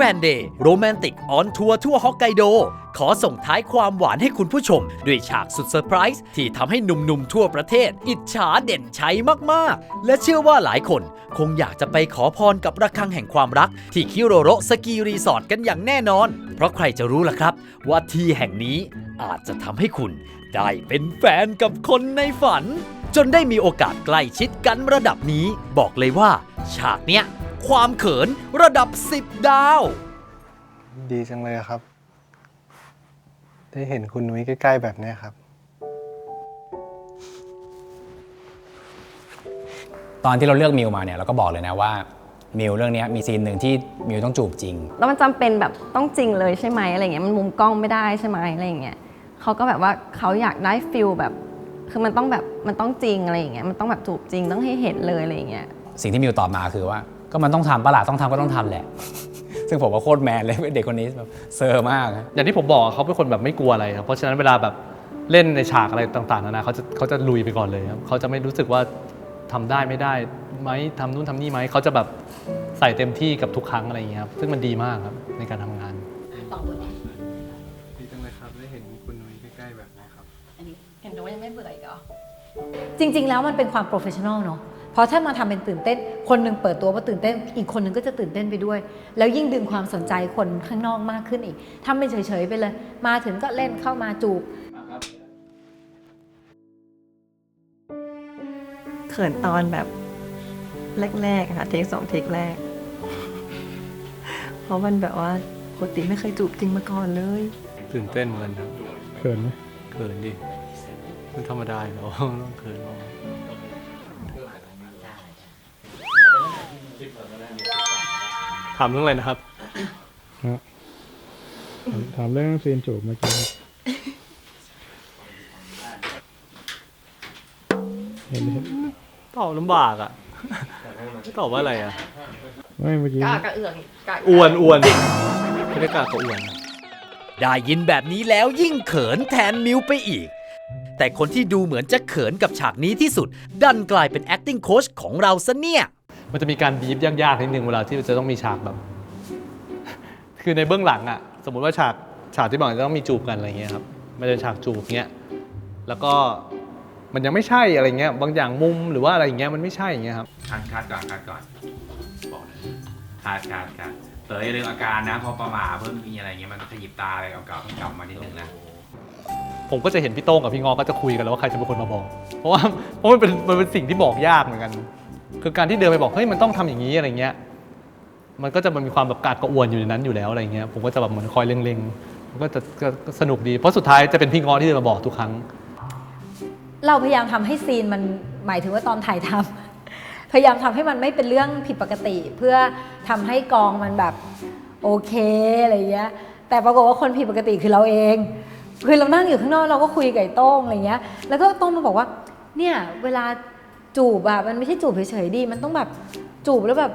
แฟนเดย์โรแมนติกออนทัวร์ทั่วฮอกไกโด ขอส่งท้ายความหวานให้คุณผู้ชม ด้วยฉากสุดเซอร์ไพรส์ที่ทำให้หนุ่มๆทั่วประเทศ อิจฉาเด่นชัยมากๆ และเชื่อว่าหลายคน คงอยากจะไปขอพรกับระฆังแห่งความรัก ที่คิโรโรสกีรีสอร์ทกันอย่างแน่นอน เพราะใครจะรู้ล่ะครับ ว่าที่แห่งนี้อาจจะทำให้คุณ ได้เป็นแฟนกับคนในฝัน จนได้มีโอกาสใกล้ชิดกันระดับนี้ บอกเลยว่า ฉากเนี้ย ความเขินระดับ 10 ดาว ดีจังเลยครับ ได้เห็นคุณนุ้ยใกล้ ๆ แบบเนี้ยครับ ตอนที่เราเลือกมิวมาเนี่ยเราก็บอกเลยนะว่ามิวเรื่องเนี้ยมีซีนหนึ่งที่มิวต้องจูบจริง แล้วมันจำเป็นแบบต้องจริงเลยใช่ไหมอะไรเงี้ยมันมุมกล้องไม่ได้ใช่ไหมอะไรเงี้ยเขาก็แบบว่าเขาอยากได้ฟิลแบบ คือมันต้องแบบมันต้องจริงอะไรอย่างเงี้ยมันต้องแบบจูบจริงต้องให้เห็นเลยอะไรอย่างเงี้ย สิ่งที่มิวตอบมาคือว่า ก็มันต้องทำปะล่ะต้องทำก็ต้องทำแหละ ซึ่งผมว่าโคตรแมนเลยเด็กคนนี้แบบเซอร์มาก อย่างที่ผมบอกเขาเป็นคนแบบไม่กลัวอะไรครับเพราะฉะนั้นเวลาแบบเล่นในฉากอะไรต่างๆนานาเขาจะเขาจะลุยไปก่อนเลยครับเขาจะไม่รู้สึกว่าทำได้ไม่ได้ไหมทำนู่นทำนี่ไหมเขาจะแบบใส่เต็มที่กับทุกครั้งอะไรอย่างเงี้ยครับซึ่งมันดีมากครับในการทำงานดีจังเลยครับได้เห็นคุณนุ้ยใกล้ๆแบบนี้ครับ อันนี้เห็นว่ายังไม่เบื่ออีกเหรอ จริง ๆ แล้วมันเป็นความโปรเฟชชั่นอลเนาะเพ ราะถ้ามาทำเป็นตื่นเต้น คนหนึ่งเปิดตัวว่าตื่นเต้น อีกคนหนึ่งก็จะตื่นเต้นไปด้วย แล้วยิ่งดึงความสนใจคนข้างนอกมากขึ้นอีกทำเป็นเฉยๆไปเลย มาถึงก็เล่นเข้ามาจูบเขินตอนแบบแรกๆค่ะเทคสองเทคแรก เพราะมันแบบว่าปกติไม่เคยจูบจริงมาก่อนเลย ตื่นเต้นเหมือนกันครับเขินไหมเขินดิมันธรรมดาอยู่แล้วต้องเขิน ถามเรื่องอะไรนะครับถามเรื่องซีนจูบเมื่อกี้เห็นเห็นตอบลำบากอะตอบว่าอะไรอะ ไม่เมื่อกี้ กากระเอืองกากอวนอวนไม่ได้กล้าก็อวน ได้ยินแบบนี้แล้วยิ่งเขินแทนมิวไปอีก แต่คนที่ดูเหมือนจะเขินกับฉากนี้ที่สุด ดันกลายเป็น acting coach ของเราซะเนี่ย มันจะมีการบีบยากๆนิดนึงเวลาที่จะต้องมีฉากแบบ คือในเบื้องหลังอะสมมุติว่าฉากฉากที่บอกจะต้องมีจูบกันอะไรเงี้ยครับมันจะฉากจูบเงี้ยแล้วก็มันยังไม่ใช่อะไรเงี้ยบางอย่างมุมหรือว่าอะไรอย่างเงี้ยมันไม่ใช่อย่างเงี้ยครับคัดคัดก่อนคัดก่อนบอกเลยคัดคัดคัดเต๋ออย่าลืมอาการนะพอประมาทเพิ่มมีอะไรเงี้ยมันขยิบตาอะไรเก่าๆต้องกลับมานิดนึงนะผมก็จะเห็นพี่โต้งกับพี่งอก็จะคุยกันแล้วว่าใครจะเป็นคนมาบอก เพราะว่าเพราะมันเป็นมันเป็นสิ่งที่บอกยากเหมือนกัน คือการที่เดินไปบอกเฮ้ยมันต้องทำอย่างนี้อะไรเงี้ยมันก็จะมันมีความแบบกาดกระอวนอยู่ในนั้นอยู่แล้วอะไรเงี้ยผมก็จะแบบเหมือนคอยเล็งๆมันก็จะก็สนุกดี เพราะสุดท้ายจะเป็นพี่งอที่เดินมาบอกทุกครั้ง เราพยายามทำให้ซีนมันหมายถึงว่าตอนถ่ายทำพยายามทำให้มันไม่เป็นเรื่องผิดปกติ เพื่อทำให้กองมันแบบโอเคอะไรเงี้ยแต่ปรากฏว่าคนผิดปกติคือเราเองคือเรานั่งอยู่ข้างนอกเราก็คุยกับไอ้โต้งอะไรเงี้ยแล้วก็โต้งมาบอกว่าเนี่ยเวลา จูบอะมันไม่ใช่จูบเฉยๆดี มันต้องแบบจูบแล้วแบบ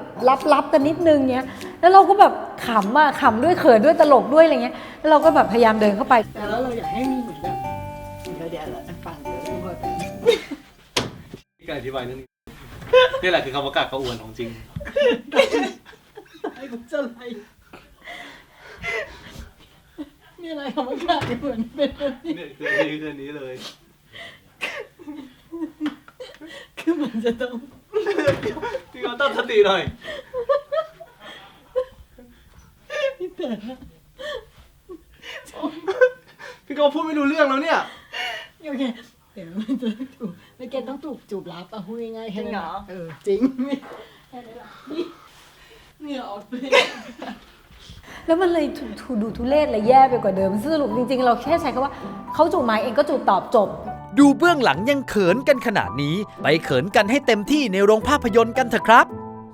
รับๆกันนิดนึงเงี้ย แล้วเราก็แบบขำอะขำด้วยเขินด้วยตลกด้วยอะไรเงี้ย แล้วเราก็แบบพยายามเดินเข้าไปแต่แล้วเราอยากให้มีเหมือนแบบเดี๋ยวเดี๋ยวเราฟังเดี๋ยวดูว่าพี่การอธิบายเรื่องนี้นี่แหละคือคำว่ากาดกระอวนของจริงไอ้กุจะอะไรมีอะไรคำว่ากาดเหมือนเป็นแบบนี้เนี่ยคืออันนี้คืออันนี้เลย คือเหมือนจะต้อง พี่กอตั้งสติหน่อย พี่แต่พี่กอพูดไม่รู้เรื่องแล้วเนี่ย โอเคเดี๋ยวมันจะจูบแล้วแกต้องจูบจูบลับอะพูดง่ายๆแค่จริงนั้นเหรอเออจริงไม่แค่นั้นแหละนี่เหงื่อออกเลย แล้วมันเลยดูทุเรศและแย่ไปกว่าเดิมซึ่งสรุปจริง ๆ เราแค่ใช้คำว่าเขาจูบไม้เองก็จูบตอบจบ ดูเบื้องหลังยังเขินกันขนาดนี้ ไปเขินกันให้เต็มที่ในโรงภาพยนตร์กันเถอะครับ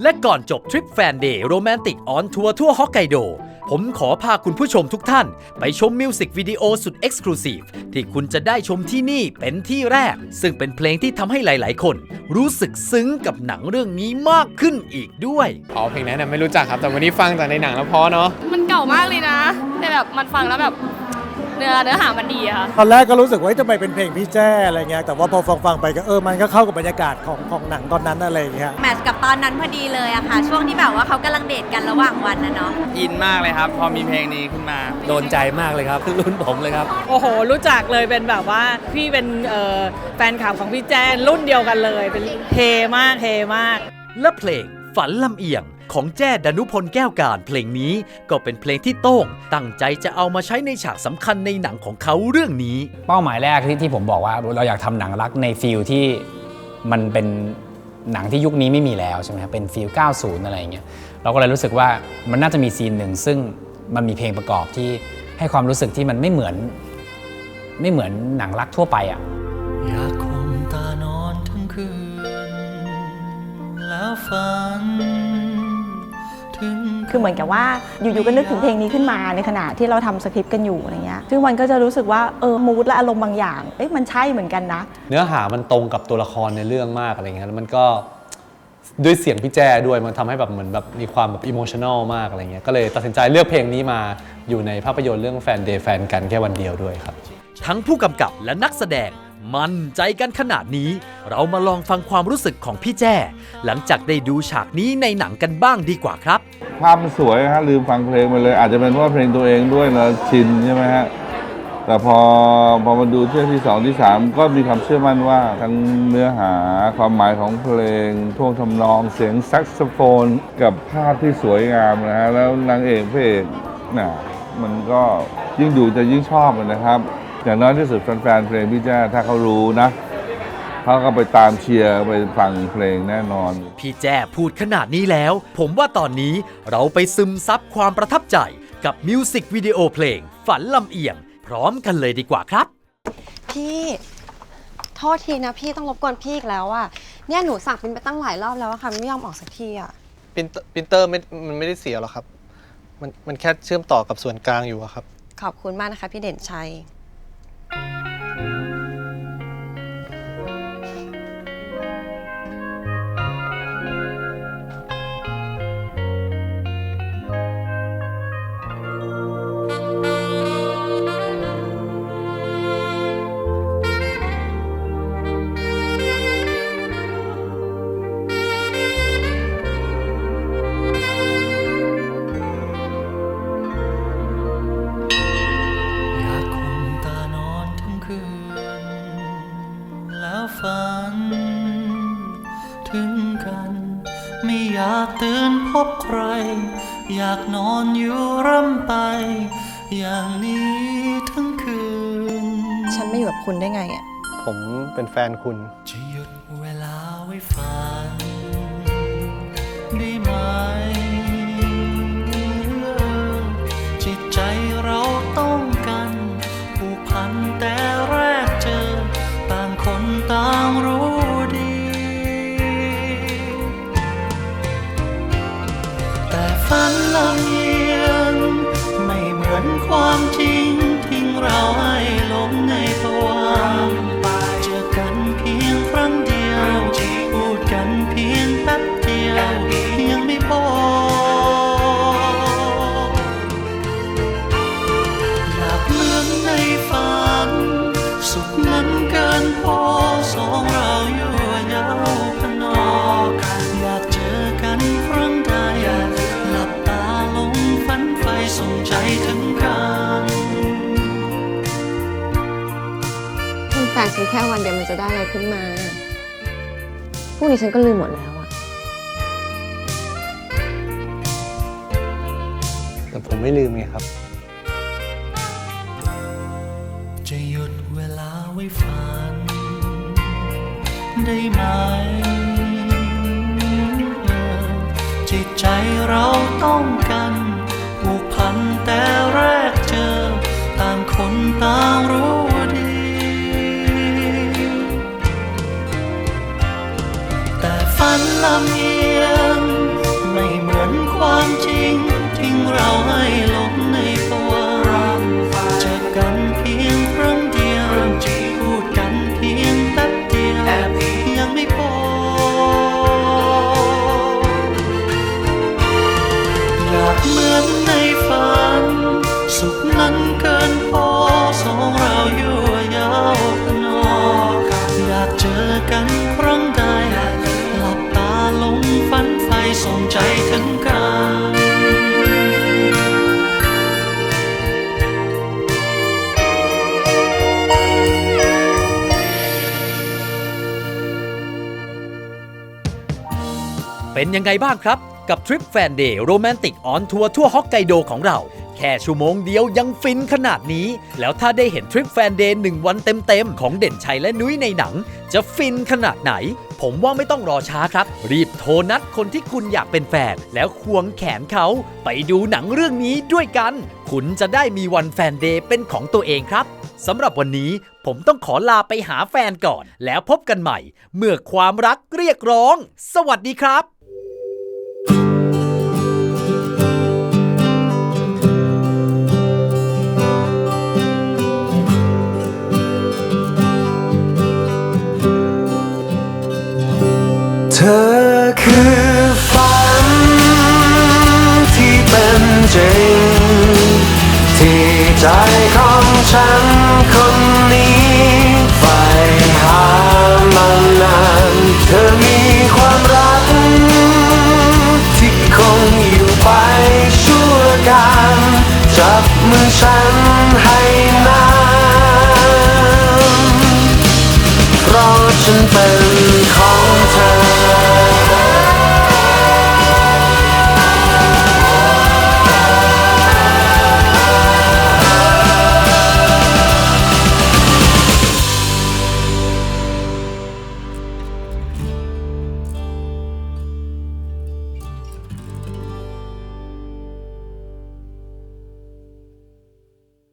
และก่อนจบทริปแฟนเดย์โรแมนติกออนทัวร์ทั่วฮอกไกโด ผมขอพาคุณผู้ชมทุกท่าน ไปชมมิวสิกวิดีโอสุดเอ็กซ์คลูซีฟที่คุณจะได้ชมที่นี่เป็นที่แรก ซึ่งเป็นเพลงที่ทำให้หลาย ๆ คน รู้สึกซึ้งกับหนังเรื่องนี้มากขึ้นอีกด้วย อ๋อเพลงนั้นนะไม่รู้จักครับแต่วันนี้ฟังจากในหนังแล้วเพอเนาะ มันเก่ามากเลยนะ แต่แบบมันฟังแล้วแบบ เนื้อเนื้อหามันดีอะค่ะ ตอนแรกก็รู้สึกว่าเฮ้ยทำไมเป็นเพลงพี่แจ้อะไรเงี้ยแต่ว่าพอฟังฟังๆไปก็เออมันก็เข้ากับบรรยากาศของของหนังตอนนั้นอะไรอย่างเงี้ย แมทช์กับตอนนั้นพอดีเลยอะค่ะ ช่วงที่แบบว่าเขากำลังเดทกันระหว่างวันนะเนาะ อินมากเลยครับ พอมีเพลงนี้ขึ้นมา โดนใจมากเลยครับรุ่นผมเลยครับ โอ้โห รู้จักเลยเป็นแบบว่าพี่เป็นเอ่อแฟนคลับของพี่แจ้รุ่นเดียวกันเลย เป็นเฮมากเฮมาก และเพลง ฝันลำเอียงของแจ้ดนุพลแก้วการเพลงนี้ก็เป็นเพลงที่โต้ง ตั้งใจจะเอามาใช้ในฉากสำคัญในหนังของเขาเรื่องนี้ เป้าหมายแรกที่ที่ผมบอกว่าเราอยากทำหนังรักในฟิลที่มันเป็นหนังที่ยุคนี้ไม่มีแล้วใช่ไหมครับเป็นฟิล90 อะไรอย่างเงี้ยเราก็เลยรู้สึกว่ามันน่าจะมีซีนหนึ่งซึ่งมันมีเพลงประกอบที่ให้ความรู้สึกที่มันไม่เหมือน ไม่เหมือนหนังรักทั่วไปอะ ฝันถึง คือเหมือนกับว่าอยู่ๆก็นึกถึงเพลงนี้ขึ้นมาในขณะที่เราทำสคริปต์กันอยู่อะไรเงี้ยซึ่งมันก็จะรู้สึกว่าเออมูดและอารมณ์บางอย่างเอ๊ะมันใช่เหมือนกันนะ เนื้อหามันตรงกับตัวละครในเรื่องมากอะไรเงี้ยแล้วมันก็ด้วยเสียงพี่แจ้ด้วยมันทำให้แบบเหมือนแบบมีความแบบอิโมชัน a ลมากอะไรเงี้ยก็เลยตัดสินใจเลือกเพลงนี้มาอยู่ในภาพยนตร์เรื่องแฟนเดย์แฟนกันแค่วันเดียวด้วยครับ ทั้งผู้กำกับและนักแสดง มั่นใจกันขนาดนี้ เรามาลองฟังความรู้สึกของพี่แจ้ หลังจากได้ดูฉากนี้ในหนังกันบ้างดีกว่าครับ ภาพมันสวยฮะลืมฟังเพลงไปเลย อาจจะเป็นเพราะเพลงตัวเองด้วยเราชินใช่ไหมฮะแต่พอพอมาดูเที่ยวที่สองที่สามก็มีความเชื่อมั่นว่า ทั้งเนื้อหาความหมายของเพลงท่วงทำนองเสียงแซกโซโฟน กับภาพที่สวยงามนะฮะแล้วนางเอกพระเอกน่ะมันก็ยิ่งดูจะยิ่งชอบนะครับ อย่างน้อยที่สุดแฟนๆเพลงพี่แจ้ถ้าเขารู้นะเขาก็ไปตามเชียร์ไปฟังเพลงแน่นอน พี่แจ้พูดขนาดนี้แล้ว ผมว่าตอนนี้เราไปซึมซับความประทับใจกับมิวสิกวิดีโอเพลง ฝันลำเอียง พร้อมกันเลยดีกว่าครับ พี่ โทษทีนะพี่ต้องรบกวนพี่อีกแล้วอะเนี่ยหนูสั่งเป็นไปตั้งหลายรอบแล้วอะค่ะมันไม่ยอมออกสักทีอะปรินเตอร์ปรินเตอร์ไม่มันไม่ได้เสียหรอกครับ มันมันแค่เชื่อมต่อกับส่วนกลางอยู่อะครับ ขอบคุณมากนะคะ พี่เด่นชัยอย อยากนอนอยู่ร่ำไป อย่างนี้ทั้งคืน ฉันไม่อยู่กับคุณได้ไงอะผมเป็นแฟนคุณ จะหยุดเวลาไว้ฝัน นแฟนฉันแค่วันเดียวมันจะได้อะไรขึ้นมา พวกนี้ฉันก็ลืมหมดแล้วอะแต่ผมไม่ลืมไงครับ จะหยุดเวลาไว้ฝัน ได้ไหมเออจิตใจเราต้องกัน ฝัน มใจถึงกันเป็นยังไงบ้างครับ กับทริปแฟนเดย์โรแมนติกออนทัวร์ทั่วฮอกไกโดของเรา แค่ชั่วโมงเดียวยังฟินขนาดนี้ แล้วถ้าได้เห็นทริปแฟนเดย์หนึ่งวันเต็มๆ ของเด่นชัยและนุ้ยในหนัง จะฟินขนาดไหน ผมว่าไม่ต้องรอช้าครับ รีบโทรนัดคนที่คุณอยากเป็นแฟน แล้วควงแขนเขาไปดูหนังเรื่องนี้ด้วยกัน คุณจะได้มีวันแฟนเดย์เป็นของตัวเองครับสำหรับวันนี้ผมต้องขอลาไปหาแฟนก่อน แล้วพบกันใหม่ เมื่อความรักเรียกร้อง สวัสดีครับ ธอคือฝันที่เป็นจริง ที่ใจของฉันคนนี้ใฝ่หามานานเธอมีความรัก ที่คงอยู่ไปชั่วการจับมือฉันให้นานเพราะฉันเป็น